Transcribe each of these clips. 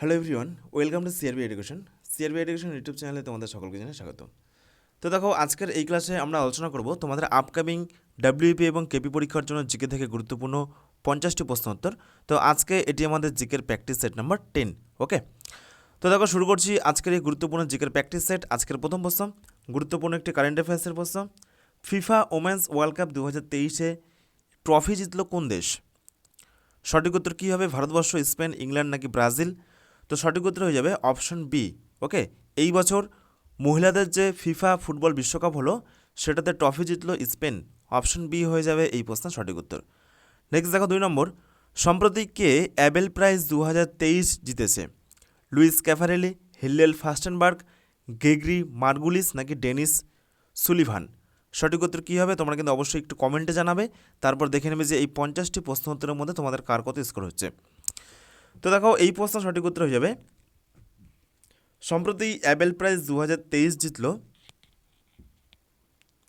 Hello everyone welcome to CRB education CRB education YouTube চ্যানেলে তোমাদের সকলকে জানাই স্বাগত তো দেখো, আজকের এই ক্লাসে আমরা আলোচনা করব তোমাদের আপকামিং ডাব্লিউপি এবং কেপি পরীক্ষার জন্য জিকে থেকে গুরুত্বপূর্ণ পঞ্চাশটি প্রশ্ন উত্তর। তো আজকে এটি আমাদের জিকের practice set number ten okay তো দেখো, শুরু করছি আজকের এই গুরুত্বপূর্ণ জিকের প্র্যাকটিস সেট আজকের প্রথম প্রশ্ন, গুরুত্বপূর্ণ একটি কারেন্ট অ্যাফেয়ার্সের প্রশ্ন। ফিফা ওমেন্স ওয়ার্ল্ড কাপ দু হাজার তেইশে ট্রফি জিতল কোন দেশ? সঠিক উত্তর কী হবে, ভারতবর্ষ, স্পেন, ইংল্যান্ড নাকি ব্রাজিল? তো সঠিক উত্তর হয়ে যাবে অপশন বি, ওকে? এই বছর মহিলাদের যে ফিফা ফুটবল বিশ্বকাপ হলো, সেটাতে ট্রফি জিতলো স্পেন। অপশন বি হয়ে যাবে এই প্রশ্নের সঠিক উত্তর। নেক্সট দেখো দুই নম্বর। সম্প্রতি কে অ্যাবেল প্রাইজ দু হাজার তেইশ জিতেছে? Luis Caffarelli, Hillel Furstenberg Gregory Margulis নাকি ডেনিস সুলিভান? সঠিক উত্তর কী হবে তোমরা কিন্তু অবশ্যই একটু কমেন্টে জানাবে। তারপর দেখে নেবে যে এই পঞ্চাশটি প্রশ্ন উত্তরের মধ্যে তোমাদের কার কত স্কোর হচ্ছে। তো দেখো, এই প্রশ্ন সঠিক উত্তর হয়ে যাবে। সম্প্রতি অ্যাবেল প্রাইজ দু হাজার তেইশ জিতল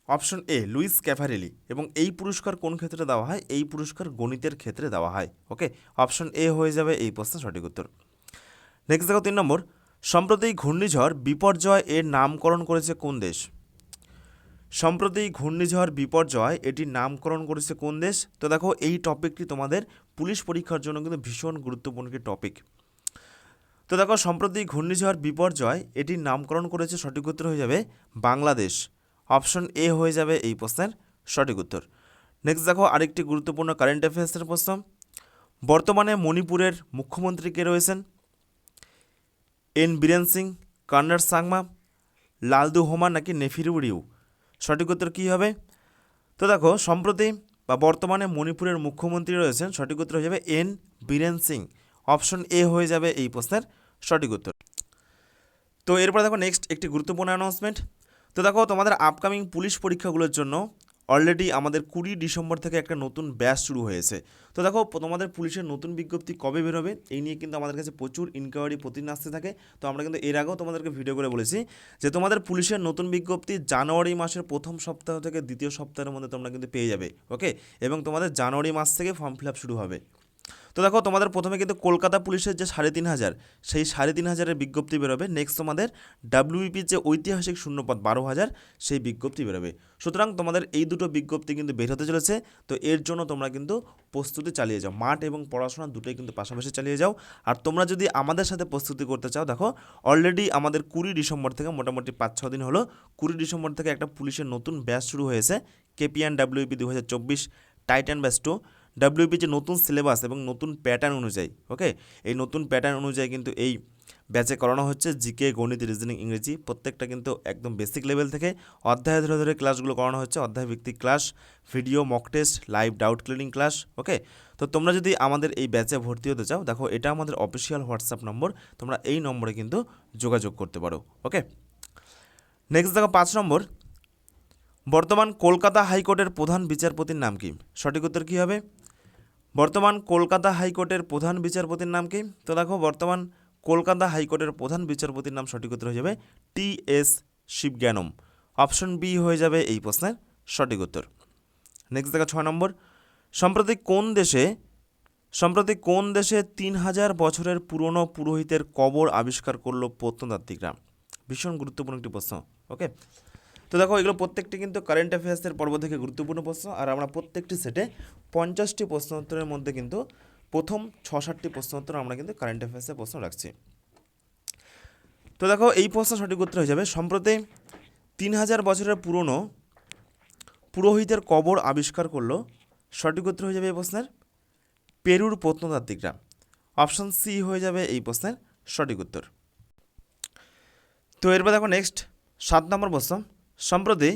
অপশন এ, লুইস ক্যাফারেলি এবং এই পুরস্কার কোন ক্ষেত্রে দেওয়া হয়? এই পুরস্কার গণিতের ক্ষেত্রে দেওয়া হয়, ওকে? অপশন এ হয়ে যাবে এই প্রশ্নের সঠিক উত্তর। নেক্সট দেখো তিন নম্বর। সম্প্রতি ঘূর্ণিঝড় বিপর্যয় এর নামকরণ করেছে কোন দেশ? সম্প্রতি ঘূর্ণিঝড় বিপর্যয়, এটির নামকরণ করেছে কোন দেশ? তো দেখো, এই টপিকটি তোমাদের পুলিশ পরীক্ষার জন্য কিন্তু ভীষণ গুরুত্বপূর্ণ একটি টপিক। তো দেখো, সম্প্রতি ঘূর্ণিঝড় বিপর্যয়, এটির নামকরণ করেছে সঠিক উত্তর হয়ে যাবে বাংলাদেশ। অপশন এ হয়ে যাবে এই প্রশ্নের সঠিক উত্তর। নেক্সট দেখো, আরেকটি গুরুত্বপূর্ণ কারেন্ট অ্যাফেয়ার্সের প্রশ্ন। বর্তমানে মণিপুরের মুখ্যমন্ত্রী কে রয়েছেন? N Biren Singh corner Sangma, Lalduhoma নাকি নেফিরু রিউ সঠিক উত্তর কী হবে? তো দেখো, সম্প্রতি বা বর্তমানে মণিপুরের মুখ্যমন্ত্রী রয়েছেন, সঠিক উত্তর হয়ে যাবে N Biren Singh. Option A হয়ে যাবে এই প্রশ্নের সঠিক উত্তর। তো এরপর দেখো নেক্সট একটি গুরুত্বপূর্ণ অ্যানাউন্সমেন্ট তো দেখো, তোমাদের আপকামিং পুলিশ পরীক্ষাগুলোর জন্য অলরেডি আমাদের কুড়ি ডিসেম্বর থেকে একটা নতুন ব্যাচ শুরু হয়েছে। তো দেখো, তোমাদের পুলিশের নতুন বিজ্ঞপ্তি কবে বেরোবে এই নিয়ে কিন্তু আমাদের কাছে প্রচুর ইনকোয়ারি প্রতিদিন আসতে থাকে। তো আমরা কিন্তু এর আগেও তোমাদেরকে ভিডিও করে বলেছি যে, তোমাদের পুলিশের নতুন বিজ্ঞপ্তি জানুয়ারি মাসের প্রথম সপ্তাহ থেকে দ্বিতীয় সপ্তাহের মধ্যে তোমরা কিন্তু পেয়ে যাবে ওকে এবং তোমাদের জানুয়ারি মাস থেকে ফর্ম ফিল আপ শুরু হবে। তো দেখো, তোমাদের প্রথমে কিন্তু কলকাতা পুলিশের যে সাড়ে তিন হাজার, সেই সাড়ে তিন হাজারের বিজ্ঞপ্তি বেরোবে। নেক্সট তোমাদের ডাব্লিউবিপির যে ঐতিহাসিক শূন্যপদ বারো হাজার, সেই বিজ্ঞপ্তি বেরোবে। সুতরাং তোমাদের এই দুটো বিজ্ঞপ্তি কিন্তু বের হতে চলেছে। তো এর জন্য তোমরা কিন্তু প্রস্তুতি চালিয়ে যাও। মাঠ এবং পড়াশোনা দুটোই কিন্তু পাশাপাশি চালিয়ে যাও। আর তোমরা যদি আমাদের সাথে প্রস্তুতি করতে চাও, দেখো অলরেডি আমাদের কুড়ি ডিসেম্বর থেকে মোটামুটি পাঁচ, ছ দিন হলো, কুড়ি ডিসেম্বর থেকে একটা পুলিশের নতুন ব্যাচ শুরু হয়েছে। কেপিএন ডাব্লিউপি দু হাজার চব্বিশ টাইটান ব্যাচ টু ডাব্লিউপি যে নতুন সিলেবাস এবং নতুন প্যাটার্ন অনুযায়ী ওকে এই নতুন প্যাটার্ন অনুযায়ী কিন্তু এই ব্যাচে করানো হচ্ছে জিকে গণিত রিজনিং ইংরেজি, প্রত্যেকটা কিন্তু একদম বেসিক লেভেল থেকে অধ্যায় ধরে ধরে ক্লাসগুলো করানো হচ্ছে, অধ্যায় ভিত্তিক class video mock test live doubt clearing class okay তো তোমরা যদি আমাদের এই ব্যাচে ভর্তি হতে চাও, দেখো এটা আমাদের অফিসিয়াল হোয়াটসঅ্যাপ নম্বর তোমরা এই নম্বরে কিন্তু যোগাযোগ করতে পারো ওকে নেক্সট দেখো পাঁচ নম্বর। বর্তমান কলকাতা হাইকোর্টের প্রধান বিচারপতির নাম কি? সঠিক উত্তর কী হবে? বর্তমান কলকাতা হাইকোর্টের প্রধান বিচারপতির নাম কি? তো দেখো, বর্তমান কলকাতা হাইকোর্টের প্রধান বিচারপতির নাম সঠিক উত্তর হয়ে যাবে T S Sivagnanam. Option B হয়ে যাবে এই প্রশ্নের সঠিক উত্তর। নেক্সট দেখা, ছয় নম্বর। সম্প্রতি কোন দেশে, সম্প্রতি কোন দেশে তিন হাজার বছরের পুরনো পুরোহিতের কবর আবিষ্কার করল প্রত্নতাত্ত্বিকরা? ভীষণ গুরুত্বপূর্ণ একটি প্রশ্ন ওকে তো দেখো, এগুলো প্রত্যেকটি কিন্তু কারেন্ট অ্যাফেয়ার্সের পর্ব থেকে গুরুত্বপূর্ণ প্রশ্ন, আর আমরা প্রত্যেকটি সেটে পঞ্চাশটি প্রশ্ন উত্তরের মধ্যে কিন্তু প্রথম ছ সাতটি প্রশ্ন উত্তর আমরা কিন্তু কারেন্ট অ্যাফেয়ার্সের প্রশ্ন রাখছি। তো দেখো, এই প্রশ্ন সঠিক উত্তর হয়ে যাবে, সম্প্রতি তিন হাজার বছরের পুরনো পুরোহিতের কবর আবিষ্কার করল, সঠিক উত্তর হয়ে যাবে এই প্রশ্নের। পেরুর প্রত্নতাত্ত্বিকরা। অপশন সি হয়ে যাবে এই প্রশ্নের সঠিক উত্তর। তো এরপর দেখো নেক্সট সাত নম্বর প্রশ্ন। সম্প্রতি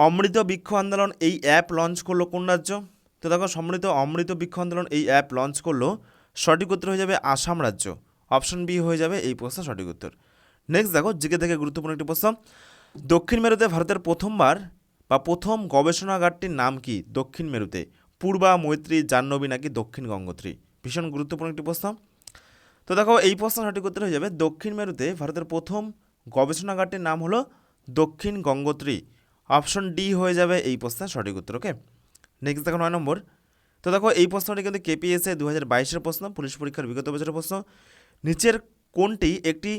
অমৃত বৃক্ষ আন্দোলন এই অ্যাপ লঞ্চ করল কোন রাজ্য? তো দেখো সম্মিলিত অমৃত বৃক্ষ আন্দোলন এই অ্যাপ লঞ্চ করল সঠিক উত্তর হয়ে যাবে আসাম রাজ্য। অপশন বি হয়ে যাবে এই প্রশ্ন সঠিক উত্তর। নেক্সট দেখো, জিকে থেকে গুরুত্বপূর্ণ একটি প্রশ্ন। দক্ষিণ মেরুতে ভারতের প্রথমবার বা প্রথম গবেষণাগারটির নাম কি? দক্ষিণ মেরুতে। পূর্বা, মৈত্রী, জাহ্নবী নাকি দক্ষিণ গঙ্গোত্রী? ভীষণ গুরুত্বপূর্ণ একটি প্রশ্ন। তো দেখো, এই প্রশ্ন সঠিক উত্তর হয়ে যাবে দক্ষিণ মেরুতে ভারতের প্রথম গবেষণাগারটির নাম হলো দক্ষিণ গঙ্গোত্রী অপশন ডি হয়ে যাবে এই প্রশ্নের সঠিক উত্তর ওকে নেক্সট দেখো নয় নম্বর। তো দেখো, এই প্রশ্নটি কিন্তু কেপিএসএ দু হাজার বাইশের প্রশ্ন, পুলিশ পরীক্ষার বিগত বছরের প্রশ্ন। নিচের কোনটি একটি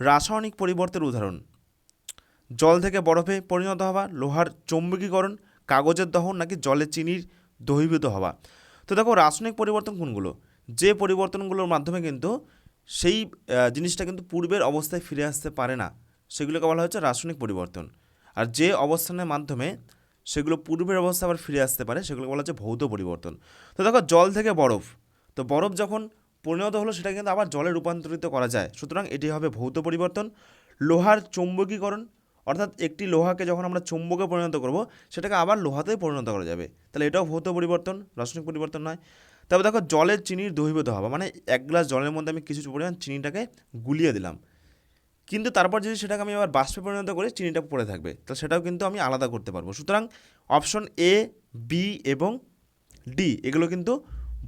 রাসায়নিক পরিবর্তনের উদাহরণ? জল থেকে বরফে পরিণত হওয়া, লোহার চৌম্বকীকরণ, কাগজের দহন নাকি জলে চিনির দহিভূত হওয়া? তো দেখো, রাসায়নিক পরিবর্তন কোনগুলো? যে পরিবর্তনগুলোর মাধ্যমে কিন্তু সেই জিনিসটা কিন্তু পূর্বের অবস্থায় ফিরে আসতে পারে না। সেগুলোকে বলা হচ্ছে রাসায়নিক পরিবর্তন। আর যে অবস্থানের মাধ্যমে সেগুলো পূর্বের অবস্থা আবার ফিরে আসতে পারে সেগুলো বলা হচ্ছে ভৌত পরিবর্তন। তো দেখো, জল থেকে বরফ। তো বরফ যখন পরিণত হলো সেটা কিন্তু আবার জলে রূপান্তরিত করা যায়। সুতরাং এটি হবে ভৌত পরিবর্তন। লোহার চৌম্বকীকরণ, অর্থাৎ একটি লোহাকে যখন আমরা চুম্বকে পরিণত করব, সেটাকে আবার লোহাতেই পরিণত করা যাবে। তাহলে এটাও ভৌত পরিবর্তন, রাসায়নিক পরিবর্তন নয়। তবে দেখো জলের চিনির দহিভূত হওয়া মানে এক গ্লাস জলের মধ্যে আমি কিছু পরিমাণ চিনিটাকে গুলিয়ে দিলাম। কিন্তু তারপর যদি সেটাকে আমি আবার বাষ্পে পরিণত করি, চিনিটা পড়ে থাকবে। তো সেটাও কিন্তু আমি আলাদা করতে পারব। সুতরাং অপশন এ বি এবং ডি এগুলো কিন্তু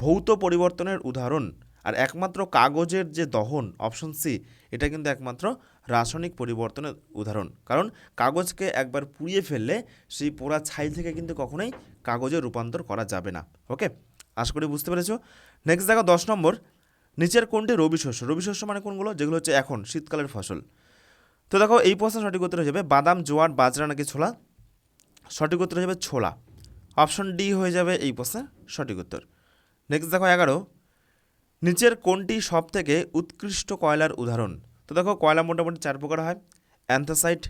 ভৌত পরিবর্তনের উদাহরণ। আর একমাত্র কাগজের যে দহন, অপশন সি এটা কিন্তু একমাত্র রাসায়নিক পরিবর্তনের উদাহরণ। কারণ কাগজকে একবার পুড়িয়ে ফেললে সেই পোড়া ছাই থেকে কিন্তু কখনোই কাগজে রূপান্তর করা যাবে না। ওকে আশা করি বুঝতে পেরেছ? নেক্সট দেখো দশ নম্বর। নিচের কোনটি রবি শস্য? রবি শস্য মানে কোনগুলো? যেগুলো হচ্ছে এখন, শীতকালের ফসল। তো দেখো, এই প্রশ্ন সঠিক উত্তর হয়ে যাবে, বাদাম, জোয়ার, বাজরা নাকি ছোলা? সঠিক উত্তর হয়ে যাবে ছোলা। অপশন ডি হয়ে যাবে এই প্রশ্নের সঠিক উত্তর। নেক্সট দেখো এগারো। নিচের কোনটি সব থেকে উৎকৃষ্ট কয়লার উদাহরণ? তো দেখো, কয়লা মোটামুটি চার প্রকার হয়। অ্যান্থাসাইট,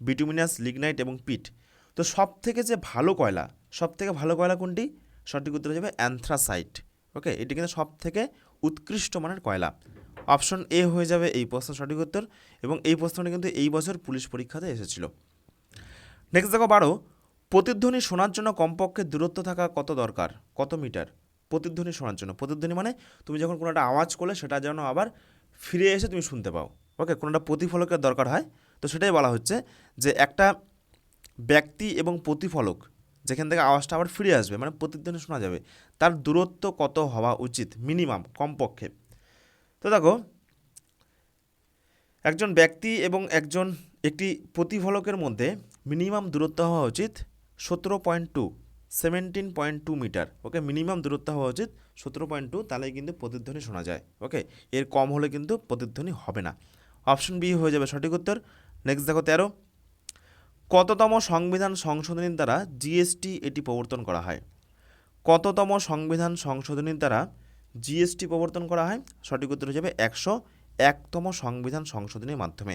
বিটুমিনাস, লিগনাইট এবং পিট। তো সব থেকে যে ভালো কয়লা সব থেকে ভালো কয়লা কোনটি? সঠিক উত্তর হয়ে যাবে অ্যান্থ্রাসাইট। ওকে, এটি কিন্তু সব থেকে উৎকৃষ্ট মানের কয়লা। অপশন এ হয়ে যাবে এই প্রশ্ন সঠিক উত্তর এবং এই প্রশ্নটি কিন্তু এই বছর পুলিশ পরীক্ষাতে এসেছিল। নেক্সট দেখো বারো। প্রতিধ্বনি শোনার জন্য কমপক্ষে দূরত্ব থাকা কত দরকার? কত মিটার? প্রতিধ্বনি শোনার জন্য। প্রতিধ্বনি মানে তুমি যখন কোনো একটা আওয়াজ করলে সেটা যেন আবার ফিরে এসে তুমি শুনতে পাও। ওকে কোনো একটা প্রতিফলকের দরকার হয়। তো সেটাই বলা হচ্ছে যে একটা ব্যক্তি এবং প্রতিফলক যেখান থেকে আওয়াজটা আবার ফিরে আসবে মানে প্রতিধ্বনি শোনা যাবে, তার দূরত্ব কত হওয়া উচিত? মিনিমাম কমপক্ষে। তো দেখো, একজন ব্যক্তি এবং একজন, একটি প্রতিফলকের মধ্যে মিনিমাম দূরত্ব হওয়া উচিত সতেরো point two seventeen point two metre. Okay minimum দূরত্ব হওয়া উচিত সতেরো পয়েন্ট টু তাহলে কিন্তু প্রতিধ্বনি শোনা যায়। ওকে, এর কম হলে কিন্তু প্রতিধ্বনি হবে না। অপশন বি হয়ে যাবে সঠিক উত্তর। নেক্সট দেখো তেরো। কততম সংবিধান সংশোধনীর দ্বারা জিএসটি এটি প্রবর্তন করা হয়? কততম সংবিধান সংশোধনীর দ্বারা জিএসটি প্রবর্তন করা হয়? সঠিক উত্তর হয়ে যাবে একশো একতম সংবিধান সংশোধনীর মাধ্যমে।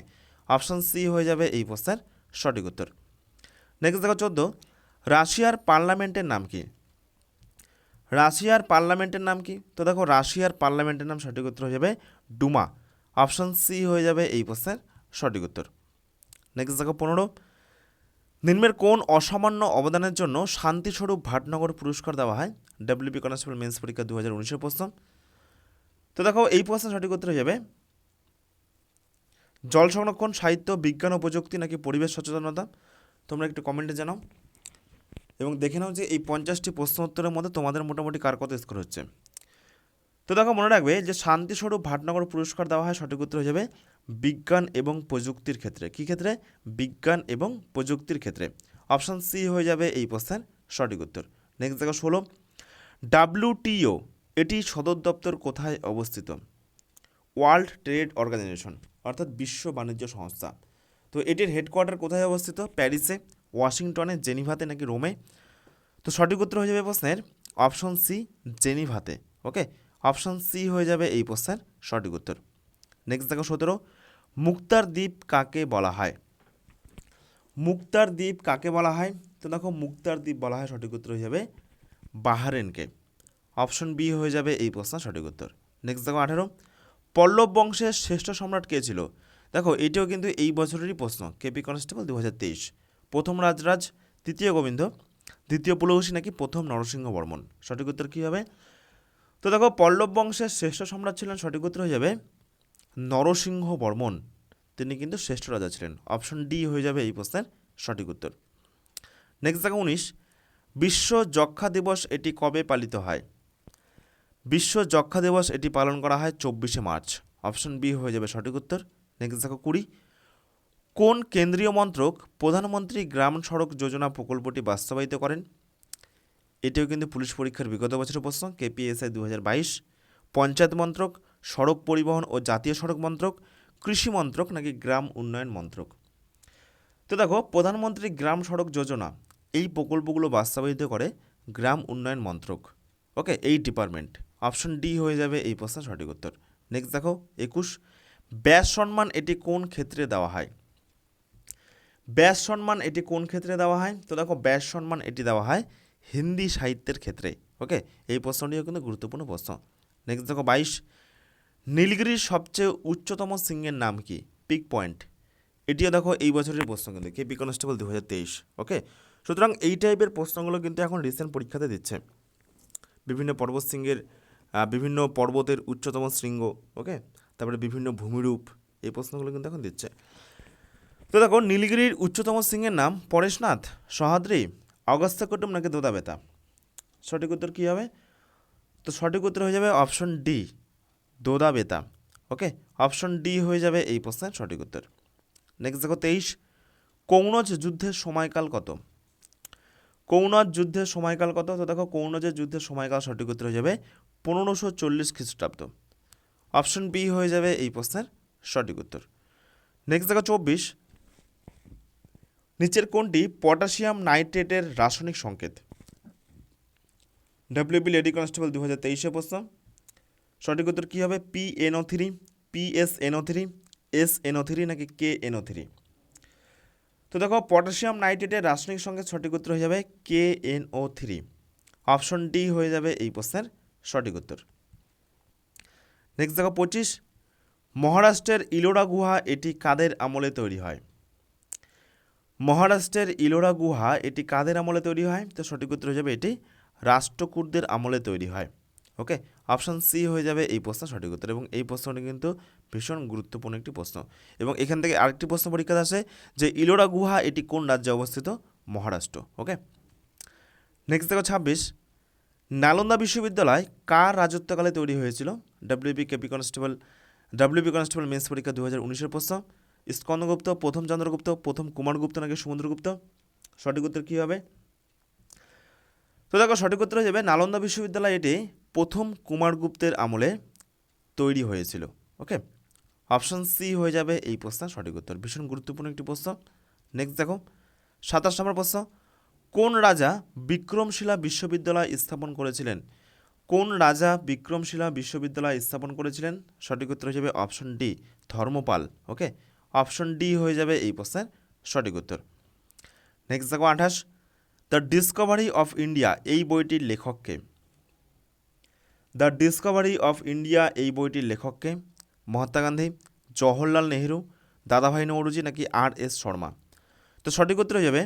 অপশন সি হয়ে যাবে এই প্রশ্নের সঠিক উত্তর। নেক্সট দেখো চোদ্দ। রাশিয়ার পার্লামেন্টের নাম কি? রাশিয়ার পার্লামেন্টের নাম কি? তো দেখো রাশিয়ার পার্লামেন্টের নাম সঠিক উত্তর হয়ে যাবে ডুমা। অপশন সি হয়ে যাবে এই প্রশ্নের সঠিক উত্তর। নেক্সট দেখো পনেরো। নিম্নের কোন অসামান্য অবদানের জন্য শান্তিস্বরূপ ভাটনগর পুরস্কার দেওয়া হয়? ডাব্লিউপি কনস্টেবল মেন্স পরীক্ষা দু হাজার প্রশ্ন। তো দেখো, এই প্রশ্ন সঠিক উত্তর হয়ে যাবে। জল সংরক্ষণ, সাহিত্য, বিজ্ঞান ও প্রযুক্তি নাকি পরিবেশ সচেতনতা? তোমরা একটু কমেন্টে জানাও। এবং দেখে নাও যে এই পঞ্চাশটি প্রশ্ন উত্তরের মধ্যে তোমাদের মোটামুটি কার কত স্কোর হচ্ছে। তো দেখো মনে রাখবে যে শান্তিস্বরূপ ভাটনগর পুরস্কার দেওয়া হয় সঠিক উত্তর হয়ে যাবে বিজ্ঞান এবং প্রযুক্তির ক্ষেত্রে। কী ক্ষেত্রে? বিজ্ঞান এবং প্রযুক্তির ক্ষেত্রে। অপশান সি হয়ে যাবে এই প্রশ্নের সঠিক উত্তর। নেক্সট দেখো ষোলো। ডাব্লিউটিও, এটি সদর দপ্তর কোথায় অবস্থিত? ওয়ার্ল্ড ট্রেড অর্গানাইজেশন, অর্থাৎ বিশ্ব বাণিজ্য সংস্থা। তো এটির হেডকোয়ার্টার কোথায় অবস্থিত? প্যারিসে, ওয়াশিংটনে, জেনিভাতে নাকি রোমে? তো সঠিক উত্তর হয়ে যাবে প্রশ্নের অপশন সি, জেনিভাতে। ওকে অপশন সি হয়ে যাবে এই প্রশ্নের সঠিক উত্তর। নেক্সট দেখো সতেরো। মুক্তার দ্বীপ কাকে বলা হয়? মুক্তার দ্বীপ কাকে বলা হয়? তো দেখো মুক্তার দ্বীপ বলা হয়, সঠিক উত্তর হয়ে যাবে বাহারেনকে। অপশন বি হয়ে যাবে এই প্রশ্নের সঠিক উত্তর। নেক্সট দেখো আঠেরো। পল্লব বংশের শ্রেষ্ঠ সম্রাট কে ছিল? দেখো এটিও কিন্তু এই বছরেরই প্রশ্ন কেপি কনস্টেবল দু হাজার তেইশ। প্রথম রাজরাজ তৃতীয় গোবিন্দ, দ্বিতীয় পুলহসী নাকি প্রথম নরসিংহ বর্মন? সঠিক উত্তর কী হবে? তো দেখো পল্লব বংশের শ্রেষ্ঠ সম্রাট ছিলেন সঠিক উত্তর হয়ে যাবে নরসিংহ বর্মন। তিনি কিন্তু শ্রেষ্ঠ রাজা ছিলেন। অপশন ডি হয়ে যাবে এই প্রশ্নের সঠিক উত্তর। নেক্সট দেখো উনিশ। বিশ্ব যক্ষা দিবস এটি কবে পালিত হয়? বিশ্ব যক্ষা দিবস এটি পালন করা হয় চব্বিশে মার্চ। অপশন বি হয়ে যাবে সঠিক উত্তর। নেক্সট দেখো কুড়ি। কোন কেন্দ্রীয় মন্ত্রক প্রধানমন্ত্রী গ্রাম সড়ক যোজনা প্রকল্পটি বাস্তবায়িত করেন? এটিও কিন্তু পুলিশ পরীক্ষার বিগত বছরের প্রশ্ন। কেপিএসআই দু হাজার বাইশ, পঞ্চায়েত মন্ত্রক, সড়ক পরিবহন ও জাতীয় সড়ক মন্ত্রক, কৃষি মন্ত্রক নাকি গ্রাম উন্নয়ন মন্ত্রক? তো দেখো, প্রধানমন্ত্রী গ্রাম সড়ক যোজনা, এই প্রকল্পগুলো বাস্তবায়িত করে গ্রাম উন্নয়ন মন্ত্রক। ওকে, এই ডিপার্টমেন্ট। অপশন ডি হয়ে যাবে এই প্রশ্নের সঠিক উত্তর। নেক্সট দেখো, একুশ, ব্যাস সম্মান এটি কোন ক্ষেত্রে দেওয়া হয়? ব্যাস সম্মান এটি কোন ক্ষেত্রে দেওয়া হয়? তো দেখো, ব্যাস সম্মান এটি দেওয়া হয় হিন্দি সাহিত্যের ক্ষেত্রে ওকে এই প্রশ্নটিও কিন্তু গুরুত্বপূর্ণ প্রশ্ন। নেক্সট দেখো, বাইশ। নীলগিরির সবচেয়ে উচ্চতম সিংহের নাম কি? পিক পয়েন্ট এটিও দেখো, এই বছরের প্রশ্ন কিন্তু কেপি কনস্টেবল দু হাজার তেইশ ওকে সুতরাং এই টাইপের প্রশ্নগুলো কিন্তু এখন রিসেন্ট পরীক্ষাতে দিচ্ছে। বিভিন্ন পর্বত শৃঙ্গের বিভিন্ন পর্বতের উচ্চতম শৃঙ্গ ওকে তারপরে বিভিন্ন ভূমিরূপ, এই প্রশ্নগুলো কিন্তু এখন দিচ্ছে। তো দেখো, নীলগিরির উচ্চতম সিংহের নাম পরেশনাথ, সহাদ্রি। অগস্ত্যকুটুম নাকি দোদা বেতা সঠিক উত্তর কী হবে? তো সঠিক উত্তর হয়ে যাবে অপশন ডি দোদা বেতা ওকে? অপশন ডি হয়ে যাবে এই প্রশ্নের সঠিক উত্তর। নেক্সট দেখো তেইশ। কৌনজ যুদ্ধের সময়কাল কত? কৌনজ যুদ্ধের সময়কাল কত? তো দেখো কৌনজের যুদ্ধের সময়কাল সঠিক উত্তর হয়ে যাবে পনেরোশো চল্লিশ খ্রিস্টাব্দ। অপশন বি হয়ে যাবে এই প্রশ্নের সঠিক উত্তর। নেক্সট দেখো চব্বিশ। নিচের কোনটি পটাশিয়াম নাইট্রেটের রাসায়নিক সংকেত। ডব্লিউবি লেডি কনস্টেবল দু হাজার তেইশে প্রশ্ন। সঠিক উত্তর কী হবে? P N O three P S N O three S N O three নাকি কে এনও থ্রি তো দেখো, পটাশিয়াম নাইট্রেটের রাসায়নিক সংকেত সঠিক উত্তর হয়ে যাবে K N O three option D হয়ে যাবে এই প্রশ্নের সঠিক উত্তর। নেক্সট দেখো, পঁচিশ। মহারাষ্ট্রের ইলোরা গুহা এটি কাদের আমলে তৈরি হয়? মহারাষ্ট্রের ইলোরা গুহা এটি কাদের আমলে তৈরি হয়? তো সঠিক উত্তর হয়ে যাবে এটি রাষ্ট্রকূটদের আমলে তৈরি হয়। ওকে? অপশান সি হয়ে যাবে এই প্রশ্ন সঠিক উত্তর এবং এই প্রশ্নটি কিন্তু ভীষণ গুরুত্বপূর্ণ একটি প্রশ্ন। এবং এখান থেকে আরেকটি প্রশ্ন পরীক্ষাতে আসে যে ইলোরা গুহা এটি কোন রাজ্যে অবস্থিত? মহারাষ্ট্র। ওকে? নেক্সট দেখো ছাব্বিশ। নালন্দা বিশ্ববিদ্যালয় কার রাজত্বকালে তৈরি হয়েছিল? WB KP constable WB constable mains পরীক্ষা দু হাজার উনিশের প্রশ্ন। স্কন্দগুপ্ত প্রথম চন্দ্রগুপ্ত, প্রথম কুমারগুপ্ত নাকি সমুদ্রগুপ্ত সঠিক উত্তর কী হবে? তো দেখো, সঠিক উত্তর হয়ে যাবে, নালন্দা বিশ্ববিদ্যালয় এটি প্রথম কুমারগুপ্তের আমলে তৈরি হয়েছিল, ওকে? অপশন সি হয়ে যাবে এই প্রশ্নের সঠিক উত্তর। ভীষণ গুরুত্বপূর্ণ একটি প্রশ্ন। নেক্সট দেখো, সাতাশ নম্বর প্রশ্ন, কোন রাজা বিক্রমশিলা বিশ্ববিদ্যালয় স্থাপন করেছিলেন? কোন রাজা বিক্রমশিলা বিশ্ববিদ্যালয় স্থাপন করেছিলেন? সঠিক উত্তর হিসেবে option D, Dharmapal, okay? Option D হয়ে যাবে এই প্রশ্নের সঠিক উত্তর। নেক্সট দেখো আঠাশ। দ্য ডিসকভারি অফ ইন্ডিয়া এই বইটির লেখককে দ্য ডিসকভারি অফ ইন্ডিয়া এই বইটির লেখককে মহাত্মা গান্ধী, জওহরলাল নেহেরু, দাদাভাই নৌরুজি নাকি আর এস শর্মা? তো সঠিক উত্তর হয়ে যাবে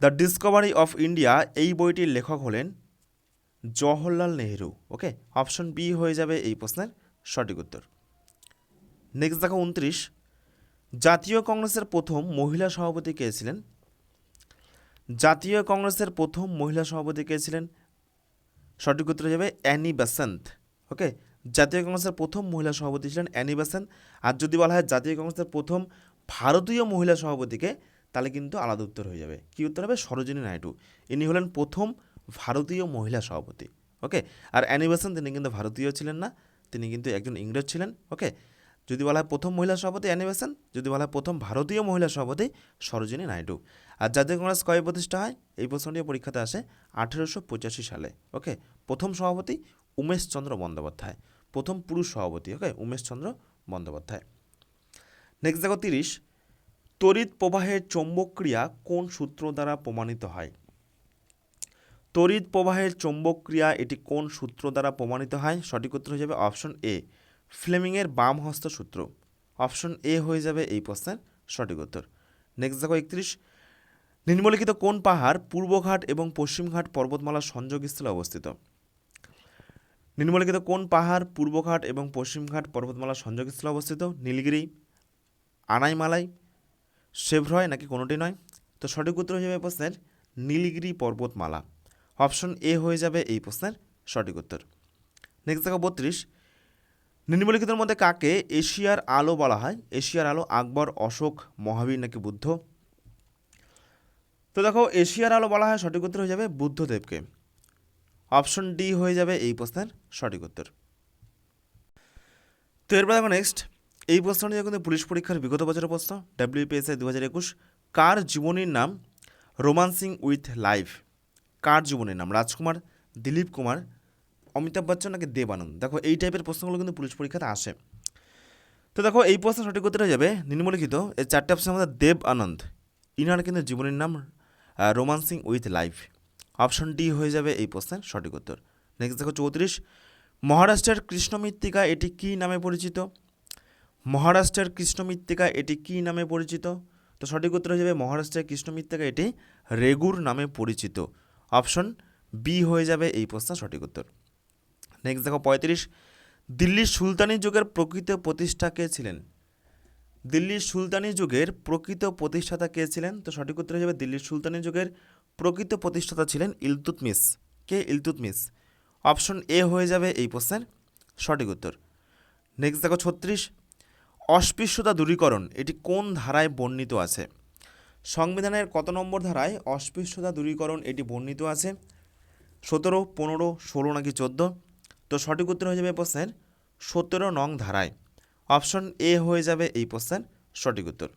দ্য ডিসকভারি অফ ইন্ডিয়া এই বইটির লেখক হলেন Jawaharlal Nehru. Okay option B হয়ে যাবে এই প্রশ্নের সঠিক উত্তর। নেক্সট দেখো উনত্রিশ। জাতীয় কংগ্রেসের প্রথম মহিলা সভাপতি কে ছিলেন? জাতীয় কংগ্রেসের প্রথম মহিলা সভাপতি কে ছিলেন? সঠিক উত্তর যাবে অ্যানি বেসেন্ট ওকে? জাতীয় কংগ্রেসের প্রথম মহিলা সভাপতি ছিলেন অ্যানি বেসেন্ট আর যদি বলা হয় জাতীয় কংগ্রেসের প্রথম ভারতীয় মহিলা সভাপতিকে তাহলে কিন্তু আলাদা উত্তর হয়ে যাবে। কী উত্তর হবে? সরোজিনী নাইডু। ইনি হলেন প্রথম ভারতীয় মহিলা সভাপতি। ওকে? আর অ্যানি বেসেন্ট তিনি কিন্তু ভারতীয় ছিলেন না। তিনি কিন্তু একজন ইংরেজ ছিলেন। ওকে? যদি বলা হয় প্রথম মহিলা সভাপতি অ্যানি বেসেন্ট যদি বলা হয় প্রথম ভারতীয় মহিলা সভাপতি সরোজিনী নাইডু। আর জাতীয় কংগ্রেস কবে প্রতিষ্ঠা হয়? এই প্রশ্নটি পরীক্ষাতে আসে আঠেরোশো পঁচাশি সালে, ওকে? প্রথম সভাপতি উমেশচন্দ্র বন্দ্যোপাধ্যায়, প্রথম পুরুষ সভাপতি, ওকে? উমেশচন্দ্র বন্দ্যোপাধ্যায়। নেক্সট দেখো তিরিশ, তড়িৎ প্রবাহের চৌম্বক ক্রিয়া কোন সূত্র দ্বারা প্রমাণিত হয়? তড়িৎ প্রবাহের চৌম্বক ক্রিয়া এটি কোন সূত্র দ্বারা প্রমাণিত হয়? সঠিক উত্তর যাবে অপশন এ ফ্লেমিংয়ের বাম হস্ত সূত্র। অপশন এ হয়ে যাবে এই প্রশ্নের সঠিক উত্তর। নেক্সট দেখো একত্রিশ। নিম্নলিখিত কোন পাহাড় পূর্বঘাট এবং পশ্চিমঘাট পর্বতমালার সংযোগস্থলে অবস্থিত? নিম্নলিখিত কোন পাহাড় পূর্বঘাট এবং পশ্চিমঘাট পর্বতমালার সংযোগস্থলে অবস্থিত? নীলগিরি, আনাইমালাই সেভরয় নাকি কোনোটি নয়? তো সঠিক উত্তর হয়ে যাবে প্রশ্নের নীলগিরি পর্বতমালা। অপশন এ হয়ে যাবে এই প্রশ্নের সঠিক উত্তর। নেক্সট দেখো বত্রিশ। নিম্নলিখিতের মধ্যে কাকে এশিয়ার আলো বলা হয়? এশিয়ার আলো আকবর, অশোক, মহাবীর নাকি বুদ্ধ? তো দেখো, এশিয়ার আলো বলা হয় সঠিক উত্তর হয়ে যাবে বুদ্ধদেবকে। অপশন ডি হয়ে যাবে এই প্রশ্নের সঠিক উত্তর। তো এরপর দেখো নেক্সট এই প্রশ্নটি কিন্তু পুলিশ পরীক্ষার বিগত বছরের প্রশ্ন ডাব্লিউপিএসআই দু হাজার একুশ। কার জীবনীর নাম রোমান্সিং উইথ লাইফ? কার জীবনের নাম? রাজকুমার, দিলীপ কুমার অমিতাভ বচ্চন নাকি দেব আনন্দ দেখো, এই টাইপের প্রশ্নগুলো কিন্তু পুলিশ পরীক্ষাতে আসে। তো দেখো, এই প্রশ্ন সঠিক উত্তর হয়ে যাবে নিম্নলিখিত এই চারটে অপশনের মধ্যে দেব আনন্দ ইনার কিন্তু জীবনের নাম romancing with life. Option D হয়ে যাবে এই প্রশ্নের সঠিক উত্তর। নেক্সট দেখো, চৌত্রিশ। মহারাষ্ট্রের কৃষ্ণ মৃত্তিকা এটি কী নামে পরিচিত? মহারাষ্ট্রের কৃষ্ণ মৃত্তিকা এটি কী নামে পরিচিত? তো সঠিক উত্তর হয়ে যাবে, মহারাষ্ট্রের কৃষ্ণ মৃত্তিকা এটি রেগুর নামে পরিচিত। অপশন বি হয়ে যাবে এই প্রশ্নের সঠিক উত্তর। নেক্সট দেখো পঁয়ত্রিশ। দিল্লির সুলতানি যুগের প্রকৃত প্রতিষ্ঠা কে ছিলেন? দিল্লির সুলতানি যুগের প্রকৃত প্রতিষ্ঠাতা কে ছিলেন? তো সঠিক উত্তর হিসেবে দিল্লির সুলতানি যুগের প্রকৃত প্রতিষ্ঠাতা ছিলেন ইলতুতমিস কে? ইলতুতমিস অপশন এ হয়ে যাবে এই প্রশ্নের সঠিক উত্তর। নেক্সট দেখো ছত্রিশ। অস্পৃশ্যতা দূরীকরণ, এটি কোন ধারায় বর্ণিত আছে? সংবিধানের কত নম্বর ধারায় অস্পৃশ্যতা দূরীকরণ এটি বর্ণিত আছে? সতেরো, পনেরো, ষোলো নাকি চোদ্দ? তো সঠিক উত্তর হয়ে যাবে প্রশ্নের সতেরো নং ধারায়। অপশন এ হয়ে যাবে এই প্রশ্নের সঠিক উত্তর।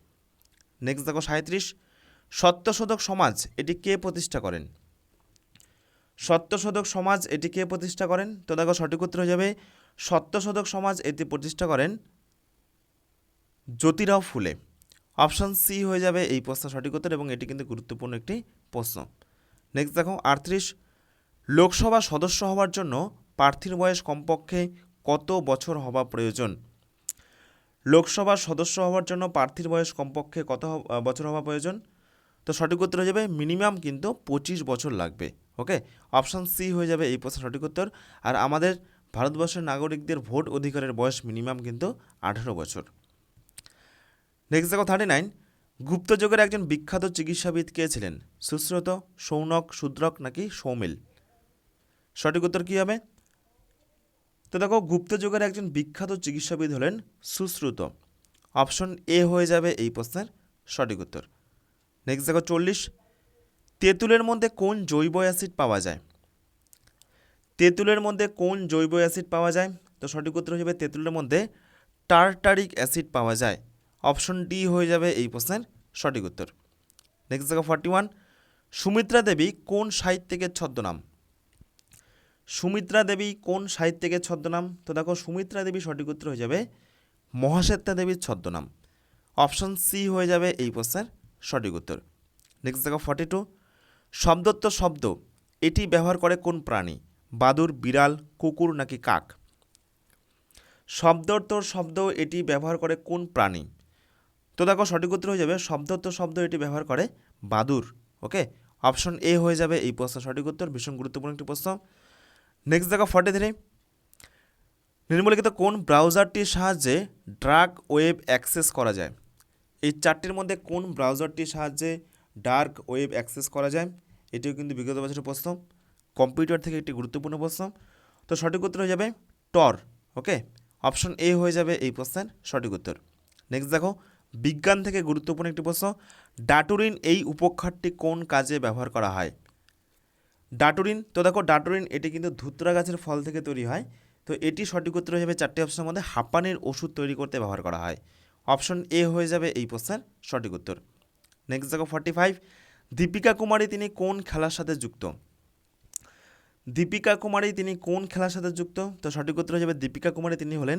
নেক্সট দেখো সাঁত্রিশ সত্যশোধক সমাজ এটি কে প্রতিষ্ঠা করেন? সত্যশোধক সমাজ এটি কে প্রতিষ্ঠা করেন? তো দেখো সঠিক উত্তর হয়ে যাবে। সত্যশোধক সমাজ এটি প্রতিষ্ঠা করেন জ্যোতিরাও ফুলে। অপশন সি হয়ে যাবে এই প্রশ্ন সঠিক উত্তর এবং এটি কিন্তু গুরুত্বপূর্ণ একটি প্রশ্ন। নেক্সট দেখো আটত্রিশ। লোকসভা সদস্য হওয়ার জন্য প্রার্থীর বয়স কমপক্ষে কত বছর হওয়া প্রয়োজন? লোকসভার সদস্য হওয়ার জন্য প্রার্থীর বয়স কমপক্ষে কত বছর হওয়া প্রয়োজন? তো সঠিক উত্তর হয়ে যাবে, মিনিমাম কিন্তু পঁচিশ বছর লাগবে, ওকে? অপশান সি হয়ে যাবে এই প্রশ্নের সঠিক উত্তর। আর আমাদের ভারতবর্ষের নাগরিকদের ভোট অধিকারের বয়স মিনিমাম কিন্তু আঠেরো বছর। নেক্সট দেখো থার্টি নাইন গুপ্তযুগের একজন বিখ্যাত চিকিৎসাবিদ কে ছিলেন? সুশ্রুত সৌনক শূদ্রক নাকি সৌমিল? সঠিক উত্তর কী হবে? তো দেখো গুপ্তযুগের একজন বিখ্যাত চিকিৎসাবিদ হলেন সুশ্রুত। অপশন এ হয়ে যাবে এই প্রশ্নের সঠিক উত্তর। নেক্সট দেখো চল্লিশ। তেঁতুলের মধ্যে কোন জৈব অ্যাসিড পাওয়া যায়? তেঁতুলের মধ্যে কোন জৈব অ্যাসিড পাওয়া যায়? তো সঠিক উত্তর হিসেবে তেঁতুলের মধ্যে টার্টারিক অ্যাসিড পাওয়া যায়। অপশন ডি হয়ে যাবে এই প্রশ্নের সঠিক উত্তর। নেক্সট দেখো ফর্টি ওয়ান সুমিত্রা দেবী কোন সাহিত্যিকের ছদ্মনাম? সুমিত্রা দেবী কোন সাহিত্যিকের ছদ্মনাম? তো দেখো, সুমিত্রা দেবী সঠিক উত্তর হয়ে যাবে মহাশ্বেতা দেবীর ছদ্মনাম। অপশন সি হয়ে যাবে এই প্রশ্নের সঠিক উত্তর। নেক্সট দেখো ফর্টি টু শব্দত্ব শব্দ, এটি ব্যবহার করে কোন প্রাণী? বাদুর, বিড়াল, কুকুর নাকি কাক? শব্দোত্তর শব্দ, এটি ব্যবহার করে কোন প্রাণী? তো দেখো, সঠিক উত্তর হয়ে যাবে শব্দোত্তর শব্দ, এটি ব্যবহার করে বাদুর ওকে অপশন এ হয়ে যাবে এই প্রশ্ন সঠিক উত্তর, ভীষণ গুরুত্বপূর্ণ একটি প্রশ্ন। নেক্সট দেখো ফর্টি থ্রি নিম্নলিখিত কোন ব্রাউজারটির সাহায্যে ডার্ক ওয়েব অ্যাক্সেস করা যায়? এই চারটির মধ্যে কোন ব্রাউজারটির সাহায্যে ডার্ক ওয়েব অ্যাক্সেস করা যায়? এটিও কিন্তু বিগত বছরের প্রশ্ন। কম্পিউটার থেকে একটি গুরুত্বপূর্ণ প্রশ্ন। তো সঠিক উত্তর হয়ে যাবে টর ওকে অপশন এ হয়ে যাবে এই প্রশ্নের সঠিক উত্তর। নেক্সট দেখো, বিজ্ঞান থেকে গুরুত্বপূর্ণ একটি প্রশ্ন। ডাটুরিন এই উপক্ষারটি কোন কাজে ব্যবহার করা হয়? ডাটুরিন, তো দেখো ডাটুরিন, এটি কিন্তু ধুতরা গাছের ফল থেকে তৈরি হয়। তো এটি সঠিক উত্তর হিসেবে চারটি অপশনের মধ্যে। হাঁপানির ওষুধ তৈরি করতে ব্যবহার করা হয়। অপশন এ হয়ে যাবে এই প্রশ্নের সঠিক উত্তর। নেক্সট দেখো ফর্টি ফাইভ দীপিকা কুমারী তিনি কোন খেলার সাথে যুক্ত? দীপিকা কুমারী তিনি কোন খেলার সাথে যুক্ত? তো সঠিক উত্তর হিসেবে দীপিকা কুমারী তিনি হলেন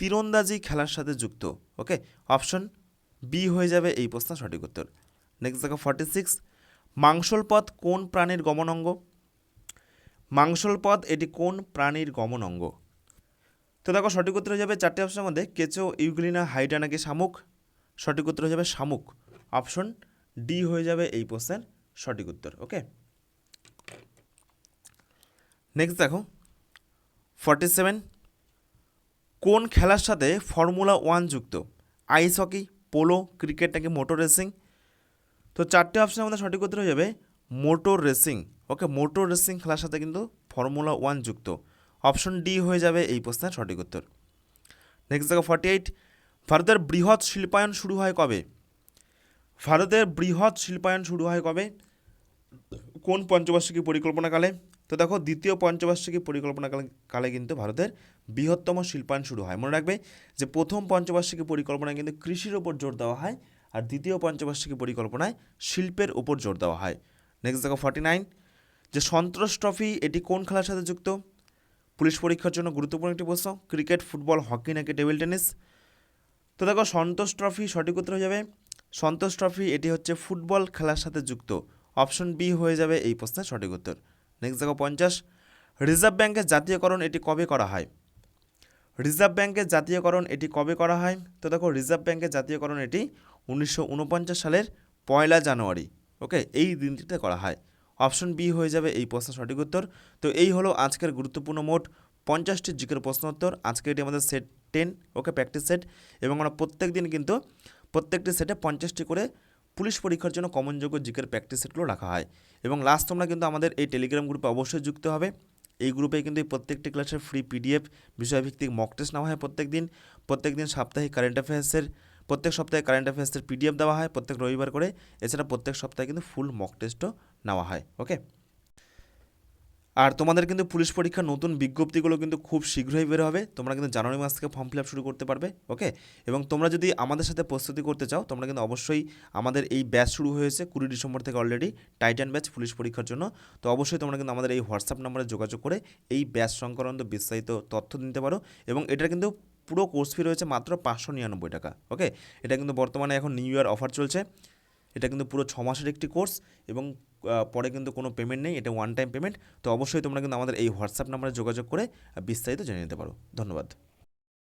তীরন্দাজি খেলার সাথে যুক্ত। ওকে অপশন বি হয়ে যাবে এই প্রশ্নের সঠিক উত্তর। নেক্সট দেখো ফর্টি সিক্স মাংসল পথ কোন প্রাণীর গমন অঙ্গ মাংসল পথ এটি কোন প্রাণীর গমন অঙ্গ তো দেখো, সঠিক উত্তর হয়ে যাবে চারটি অপশনের মধ্যে, কেঁচো ইউগ্লিনা হাইডা নাকি শামুক? সঠিক উত্তর হয়ে যাবে শামুক। অপশন ডি হয়ে যাবে এই প্রশ্নের সঠিক উত্তর ওকে নেক্সট দেখো ফর্টি সেভেন কোন খেলার সাথে ফর্মুলা ওয়ান যুক্ত? আইস হকি পোলো ক্রিকেট নাকি মোটর রেসিং তো চারটে অপশনের মধ্যে সঠিক উত্তর হয়ে যাবে motor racing okay motor racing খেলার সাথে কিন্তু ফর্মুলা ওয়ান যুক্ত। অপশন ডি হয়ে যাবে এই প্রশ্নের সঠিক উত্তর। নেক্সট দেখো ফর্টি এইট ভারতের বৃহৎ শিল্পায়ন শুরু হয় কবে? ভারতের বৃহৎ শিল্পায়ন শুরু হয় কবে? কোন পঞ্চবার্ষিকী পরিকল্পনাকালে? তো দেখো দ্বিতীয় পঞ্চবার্ষিকী পরিকল্পনা কালে- কালে কিন্তু ভারতের বৃহত্তম শিল্পায়ন শুরু হয়। মনে রাখবে যে প্রথম পঞ্চবার্ষিকী পরিকল্পনায় কিন্তু কৃষির ওপর জোর দেওয়া হয় আর দ্বিতীয় পঞ্চবার্ষিকী পরিকল্পনায় শিল্পের ওপর জোর দেওয়া হয়। নেক্সট দেখো ফর্টি নাইন যে সন্তোষ ট্রফি এটি কোন খেলার সাথে যুক্ত? পুলিশ পরীক্ষার জন্য গুরুত্বপূর্ণ একটি প্রশ্ন ক্রিকেট ফুটবল হকি নাকি টেবিল টেনিস তো দেখো, সন্তোষ ট্রফি সঠিক উত্তর হয়ে যাবে। সন্তোষ ট্রফি এটি হচ্ছে ফুটবল খেলার সাথে যুক্ত। অপশন বি হয়ে যাবে এই প্রশ্নের সঠিক উত্তর। নেক্সট দেখো পঞ্চাশ রিজার্ভ ব্যাংকের জাতীয়করণ, এটি কবে করা হয়? রিজার্ভ ব্যাংকের জাতীয়করণ, এটি কবে করা হয়? তো দেখো রিজার্ভ ব্যাংকের জাতীয়করণ, এটি উনিশশো উনপঞ্চাশ সালের পয়লা জানুয়ারি ওকে এই দিনটিতে করা হয়। অপশন বি হয়ে যাবে এই প্রশ্নের সঠিক উত্তর। তো এই হলো আজকের গুরুত্বপূর্ণ মোট পঞ্চাশটি জিকের প্রশ্ন উত্তর। আজকে এটি আমাদের set ten okay practice set. এবং আমরা প্রত্যেক দিন কিন্তু প্রত্যেকটি সেটে পঞ্চাশটি করে পুলিশ পরীক্ষার জন্য কমনযোগ্য জিকের প্র্যাকটিস সেটগুলো রাখা হয়। এবং লাস্ট তোমরা কিন্তু আমাদের এই টেলিগ্রাম গ্রুপে অবশ্যই যুক্ত হবে। এই গ্রুপে কিন্তু এই প্রত্যেকটি ক্লাসের ফ্রি পিডিএফ বিষয়ভিত্তিক মক টেস্ট নেওয়া হয় প্রত্যেক দিন। প্রত্যেক দিন সাপ্তাহিক কারেন্ট অ্যাফেয়ার্সের প্রত্যেক সপ্তাহে কারেন্ট অ্যাফেয়ার্সের পিডিএফ দেওয়া হয় প্রত্যেক রবিবার করে। এছাড়া প্রত্যেক সপ্তাহে কিন্তু ফুল মক টেস্টও নেওয়া হয় ওকে আর তোমাদের কিন্তু পুলিশ পরীক্ষার নতুন বিজ্ঞপ্তিগুলো কিন্তু খুব শীঘ্রই বের হবে। তোমরা কিন্তু জানুয়ারি মাস থেকে ফর্ম ফিল আপ শুরু করতে পারবে ওকে এবং তোমরা যদি আমাদের সাথে প্রস্তুতি করতে চাও, তোমরা কিন্তু অবশ্যই আমাদের এই ব্যাচ শুরু হয়েছে কুড়ি ডিসেম্বর থেকে অলরেডি টাইটান ব্যাচ পুলিশ পরীক্ষার জন্য। তো অবশ্যই তোমরা কিন্তু আমাদের এই হোয়াটসঅ্যাপ নাম্বারে যোগাযোগ করে এই ব্যাচ সংক্রান্ত বিস্তারিত তথ্য নিতে পারো এবং এটার কিন্তু পুরো কোর্স ফি রয়েছে মাত্র পাঁচশো নিরানব্বই টাকা ওকে এটা কিন্তু বর্তমানে এখন নিউ ইয়ার অফার চলছে। এটা কিন্তু পুরো ছ মাসের একটি কোর্স এবং পরে কিন্তু কোনো পেমেন্ট নেই, এটা ওয়ান টাইম পেমেন্ট তো অবশ্যই তোমরা কিন্তু আমাদের এই হোয়াটসঅ্যাপ নাম্বারে যোগাযোগ করে বিস্তারিত জেনে নিতে পারো। ধন্যবাদ।